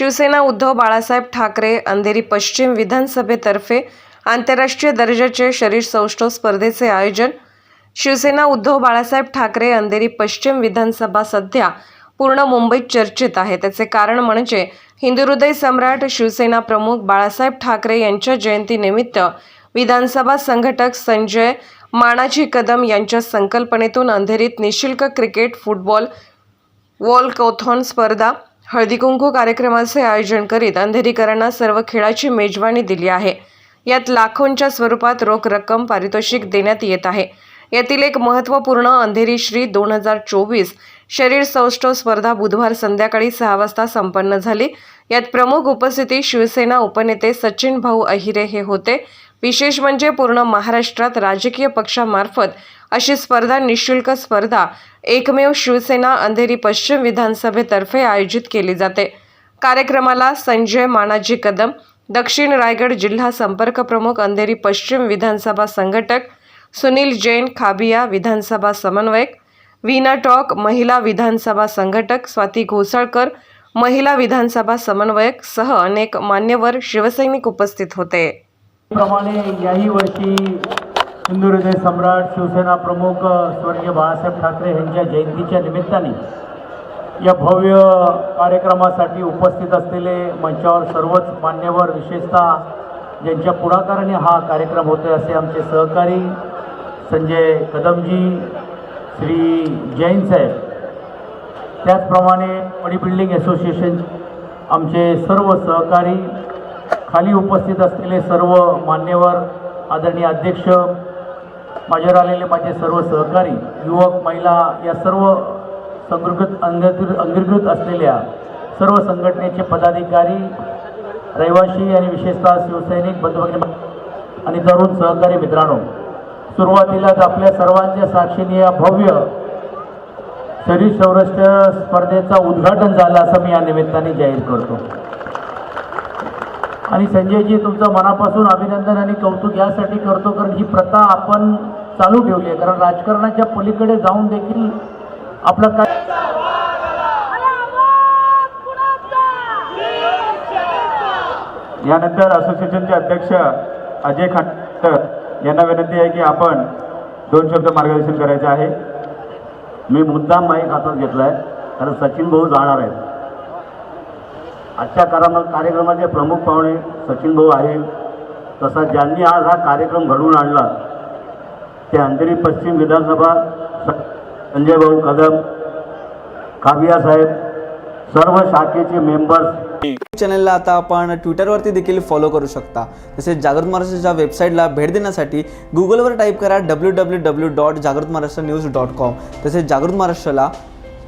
शिवसेना उद्धव बाळासाहेब ठाकरे अंधेरी पश्चिम विधानसभेतर्फे आंतरराष्ट्रीय दर्जाचे शरीर सौष्ठव स्पर्धेचे आयोजन. शिवसेना उद्धव बाळासाहेब ठाकरे अंधेरी पश्चिम विधानसभा सध्या पूर्ण मुंबईत चर्चेत आहे. त्याचे कारण म्हणजे हिंदुहृदय सम्राट शिवसेना प्रमुख बाळासाहेब ठाकरे यांच्या जयंतीनिमित्त विधानसभा संघटक संजय मानाजी कदम यांच्या संकल्पनेतून अंधेरीत निशुल्क क्रिकेट फुटबॉल वॉल कोथॉन स्पर्धा हळदीकुंकू कार्यक्रमाचे आयोजन करीत अंधेरीकरांना सर्व खेळाची मेजवानी दिली आहे. यात लाखोंच्या स्वरूपात रोख रक्कम पारितोषिक देण्यात येत आहे. यातील एक महत्त्वपूर्ण अंधेरी श्री दोन हजार चोवीस शरीर सौष्ठव स्पर्धा बुधवार संध्याकाळी सहा वाजता संपन्न झाली. यात प्रमुख उपस्थिती शिवसेना उपनेते सचिन भाऊ अहिरे हे होते. विशेष म्हणजे पूर्ण महाराष्ट्रात राजकीय पक्षामार्फत अशी स्पर्धा निशुल्क स्पर्धा. एकमेव शिवसेना अंधेरी पश्चिम विधानसभेतर्फे आयोजित केली जाते. कार्यक्रमाला संजय मानाजी कदम दक्षिण रायगड जिल्हा संपर्क प्रमुख अंधेरी पश्चिम विधानसभा संघटक सुनील जैन खाबिया विधानसभा समन्वयक वीना टॉक महिला विधानसभा संघटक स्वाती घोसाळकर महिला विधानसभा समन्वयक सह अनेक मान्यवर शिवसैनिक उपस्थित होते. याही वर्षी हिंदू हृदय सम्राट शिवसेना प्रमुख स्वर्गीय बाळासाहेब ठाकरे यांच्या जयंतीच्या निमित्ताने या भव्य कार्यक्रमासाठी उपस्थित असलेले मंचावर सर्वच मान्यवर विशेषतः ज्यांच्या पुढाकाराने हा कार्यक्रम होतोय असे आमचे सहकारी संजय कदमजी श्री जैन साहेब. त्याचप्रमाणे बॉडी बिल्डिंग असोसिएशन आमचे सर्व सहकारी खाली उपस्थित असलेले सर्व मान्यवर आदरणीय अध्यक्ष माझ्यावर आलेले माझे सर्व सहकारी युवक महिला या सर्व संघकृत अंगीकृत अंगीकृत असलेल्या सर्व संघटनेचे पदाधिकारी रहिवासी आणि विशेषतः शिवसैनिक बंधुभगिनी आणि तरुण सहकारी मित्रांनो सुरुवातीलाच आपल्या सर्वांच्या साक्षीने या भव्य शरीर संरक्षण स्पर्धेचा उद्घाटन झालं असं मी या निमित्ताने जाहीर करतो. आणि संजयजी तुमचं मनापासून अभिनंदन आणि कौतुक यासाठी करतो कारण ही प्रथा आपण चालू ठेवली. आहे कारण राजकारणाच्या पलीकडे जाऊन देखील आपलं काय यानंतर असोसिएशनचे अध्यक्ष अजय खांडकर यांना विनंती आहे की आपण दोन शब्द मार्गदर्शन करायचे आहे. मी मुद्दाम माईक हातात घेतला आहे कारण सचिन भाऊ जाणार आहेत. आजच्या कारमा कार्यक्रमाचे प्रमुख पाहुणे सचिन भाऊ आहेत. तसा ज्यांनी आज हा कार्यक्रम घडवून आणला ते अंधेरी पश्चिम विधानसभा स- संजय भाऊ कदम काबिया साहेब सर्व शाखेचे मेंबर्स चॅनलला आता आपण ट्विटरवरती देखील फॉलो करू शकता. तसेच जागृत महाराष्ट्राच्या वेबसाईटला भेट देण्यासाठी गुगलवर टाईप करा डब्ल्यू डब्ल्यू डब्ल्यू डॉट जागृत महाराष्ट्र न्यूज डॉट कॉम तसेच जागृत महाराष्ट्राला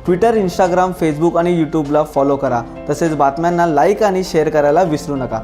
ट्विटर इंस्टाग्राम फेसबुक आणि यूट्यूबला फॉलो करा. तसेच बातम्यांना लाईक आणि शेअर करायला विसरू नका.